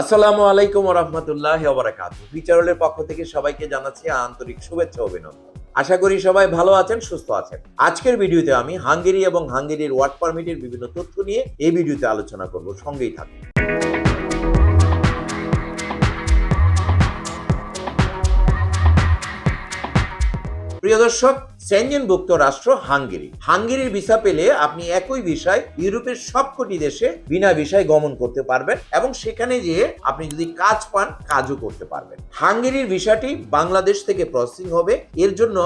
আসসালামু আলাইকুম রহমতুল্লাহ ওবরাকাত বিচারলের পক্ষ থেকে সবাইকে জানাচ্ছি আন্তরিক শুভেচ্ছা অভিনন্দন। আশা করি সবাই ভালো আছেন, সুস্থ আছেন। আজকের ভিডিওতে আমি হাঙ্গেরি এবং হাঙ্গেরির ওয়ার্ক পারমিটের বিভিন্ন তথ্য নিয়ে এই ভিডিওতে আলোচনা করব। সঙ্গেই থাকুন। প্রিয় দর্শক সেনজেনভুক্ত রাষ্ট্র হাঙ্গেরি। হাঙ্গেরির ভিসা পেলে আপনি একই ভিসায় ইউরোপের সবকটি দেশে বিনা ভিসায় গমন করতে পারবেন এবং সেখানে যেয়ে আপনি যদি কাজ পান, কাজও করতে পারবেন। হাঙ্গেরির ভিসাটি বাংলাদেশ থেকে প্রসেসিং হবে। এর জন্য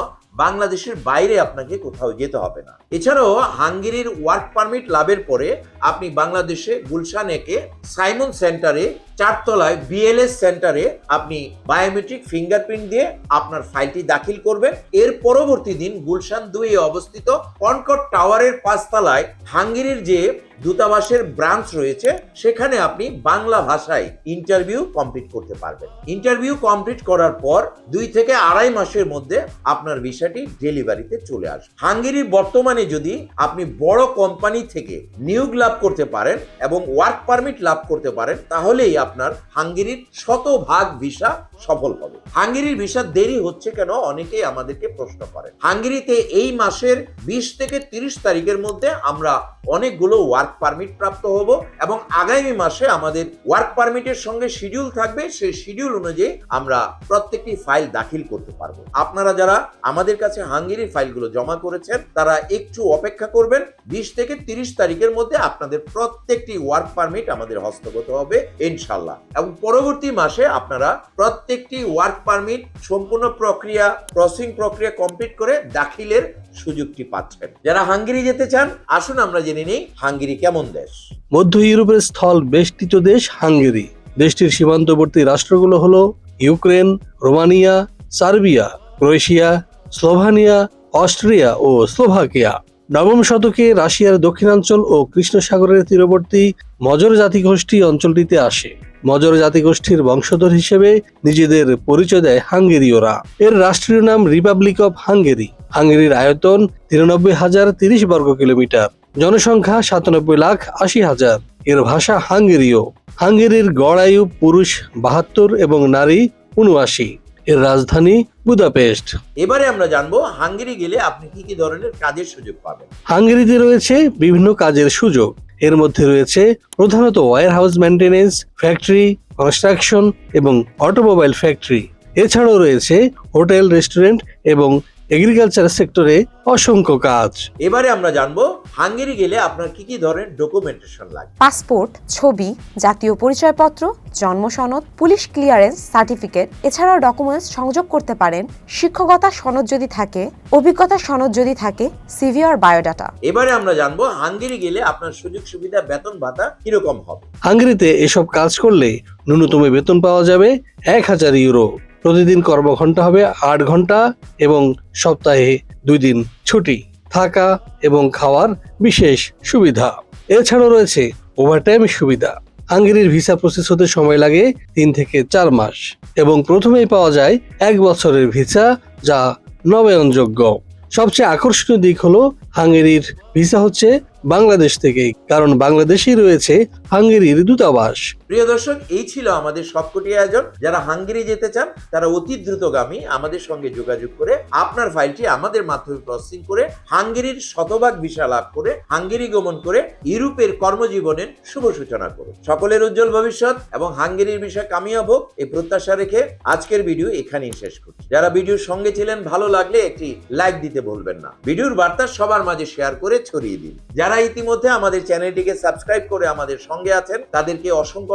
বাংলাদেশের বাইরে আপনাকে কোথাও যেতে হবে না। এছাড়াও হাঙ্গেরির ওয়ার্ক পারমিট লাভের পরে আপনি বাংলাদেশে গুলশান একে সাইমন সেন্টারে চারতলায় বিএলএস সেন্টারে আপনি বায়োমেট্রিক ফিঙ্গারপ্রিন্ট দিয়ে আপনার ফাইলটি দাখিল করবেন। এর পরবর্তী দিন গুলশান দুই অবস্থিত কনকট টাওয়ারের পাঁচতলায় হাঙ্গেরির যে দূতাবাসের ব্রাঞ্চ রয়েছে, সেখানে আপনি বাংলা ভাষায় ইন্টারভিউ কমপ্লিট করতে পারবেন। ইন্টারভিউ কমপ্লিট করার পর দুই থেকে আড়াই মাসের মধ্যে আপনার ভিসাটি ডেলিভারিতে চলে আসবে। হাঙ্গেরির বর্তমানে যদি আপনি বড় কোম্পানি থেকে নিয়োগ লাভ করতে পারেন এবং ওয়ার্ক পারমিট লাভ করতে পারেন, তাহলেই আপনার হাঙ্গেরির শতভাগ ভিসা সফল হবে। হাঙ্গেরির ভিসা দেরি হচ্ছে কেন? অনেকেই আমাদেরকে প্রশ্ন করেন। হাঙ্গেরিতে এই মাসের বিশ থেকে তিরিশ তারিখের মধ্যে আমরা অনেকগুলো ওয়ার্ক পারমিট প্রাপ্ত হব এবং আগামী মাসে আমাদের ওয়ার্ক পারমিটের সঙ্গে শিডিউল থাকবে, সেই শিডিউল অনুযায়ী আমরা প্রত্যেকটি ফাইল দাখিল করতে পারব। আপনারা যারা আমাদের কাছে হাঙ্গেরির ফাইলগুলো জমা করেছেন, তারা একটু অপেক্ষা করবেন, বিশ থেকে তিরিশ তারিখের মধ্যে আপনাদের প্রত্যেকটি ওয়ার্ক পারমিট আমাদের হস্তগত হবে ইনশাল্লাহ এবং পরবর্তী মাসে আপনারা প্রত্যেকটি ওয়ার্ক পারমিট সম্পূর্ণ প্রক্রিয়া প্রসেসিং প্রক্রিয়া কমপ্লিট করে দাখিলের সুযোগটি পাচ্ছেন। যারা হাঙ্গেরি যেতে চান, আসুন আমরা জেনে নিই হাঙ্গেরি কেমন দেশ? মধ্য ইউরোপের স্থল বেষ্টিত দেশ হাঙ্গেরি। দেশটির সীমান্তবর্তী রাষ্ট্রগুলো হলো Ukraine, Romania, Serbia, Croatia, Slovenia, Austria ও স্লোভাকিয়া। নবম শতকে রাশিয়ার দক্ষিণাঞ্চল ও কৃষ্ণ সাগরের তীরবর্তী মজর জাতিগোষ্ঠী অঞ্চলটিতে আসে। মজর জাতিগোষ্ঠীর বংশধর হিসেবে নিজেদের পরিচয় দেয় হাঙ্গেরীয়রা। এর রাষ্ট্রীয় নাম রিপাবলিক অফ হাঙ্গেরি। হাঙ্গেরির আয়তন তিরানব্বই হাজার তিরিশ বর্গ কিলোমিটার জনসংখ্যা সাতানব্বই লাখ আশি হাজার। এর ভাষা হাঙ্গেরীয়। হাঙ্গেরির গড় আয়ু পুরুষ বাহাত্তর এবং নারী উনআশি। এর রাজধানী বুদাপেস্ট। এবারে আমরা জানব হাঙ্গেরি গেলে আপনি কি কি ধরনের কাজের সুযোগ পাবেন। হাঙ্গেরিতে রয়েছে বিভিন্ন কাজের সুযোগ। এর মধ্যে রয়েছে প্রধানত warehouse maintenance factory construction এবং অটোমোবাইল ফ্যাক্টরি এছাড়াও রয়েছে হোটেল রেস্টুরেন্ট এবং এগ্রিকালচার সেক্টরে অসংখ্য কাজ। এবারে আমরা জানব হাঙ্গেরি গেলে আপনার কি কি ধরনের ডকুমেন্টেশন লাগবে পাসপোর্ট ছবি জাতীয় পরিচয়পত্র জন্ম সনদ পুলিশ ক্লিয়ারেন্স সার্টিফিকেট এছাড়াও ডকুমেন্টস সংযোগ করতে পারেন শিক্ষকতা সনদ যদি থাকে অভিজ্ঞতা সনদ যদি থাকে সিভি আর বায়োডাটা। এবারে আমরা জানব হাঙ্গেরি গেলে আপনার সুযোগ সুবিধা বেতন ভাতা কীরকম হবে? হাঙ্গেরিতে এসব কাজ করলে ন্যূনতম বেতন পাওয়া যাবে এক হাজার ইউরো। প্রতিদিন কর্মঘন্টা হবে আট ঘণ্টা এবং সপ্তাহে দুই দিন ছুটি। থাকা এবং খাওয়ার বিশেষ সুবিধা। এছাড়াও রয়েছে ওভারটাইম সুবিধা। হাঙ্গেরির ভিসা প্রসেস হতে সময় লাগে তিন থেকে চার মাস এবং প্রথমেই পাওয়া যায় এক বছরের ভিসা যা নবায়নযোগ্য। সবচেয়ে আকর্ষণীয় দিক হলো হাঙ্গেরির ভিসা হচ্ছে বাংলাদেশ থেকেই, কারণ বাংলাদেশেই রয়েছে হাঙ্গেরির দূতাবাস। প্রিয় দর্শক, এই ছিল আমাদের সবকটি আয়োজন। যারা হাঙ্গেরি যেতে চান, তারা অতি দ্রুতগামী আমাদের সঙ্গে যোগাযোগ করে আপনার ফাইলটি আমাদের মাধ্যমে প্রসেসিং করে হাঙ্গেরির শতভাগ ভিসা লাভ করে, হাঙ্গেরি গমন করে ইউরোপের কর্মজীবনের শুভ সূচনা করুন। সকলের উজ্জ্বল ভবিষ্যৎ এবং হাঙ্গেরির বিষয় কামিয়াব হোক এই প্রত্যাশা রেখে আজকের ভিডিও এখানেই শেষ করছি। যারা ভিডিওর সঙ্গে ছিলেন, ভালো লাগলে একটি লাইক দিতে ভুলবেন না। ভিডিওর বার্তা সবার মাঝে শেয়ার করে ছড়িয়ে দিন। যারা ইতিমধ্যে আমাদের চ্যানেলটিকে সাবস্ক্রাইব করে আমাদের সঙ্গে আছেন, তাদেরকে অসংখ্য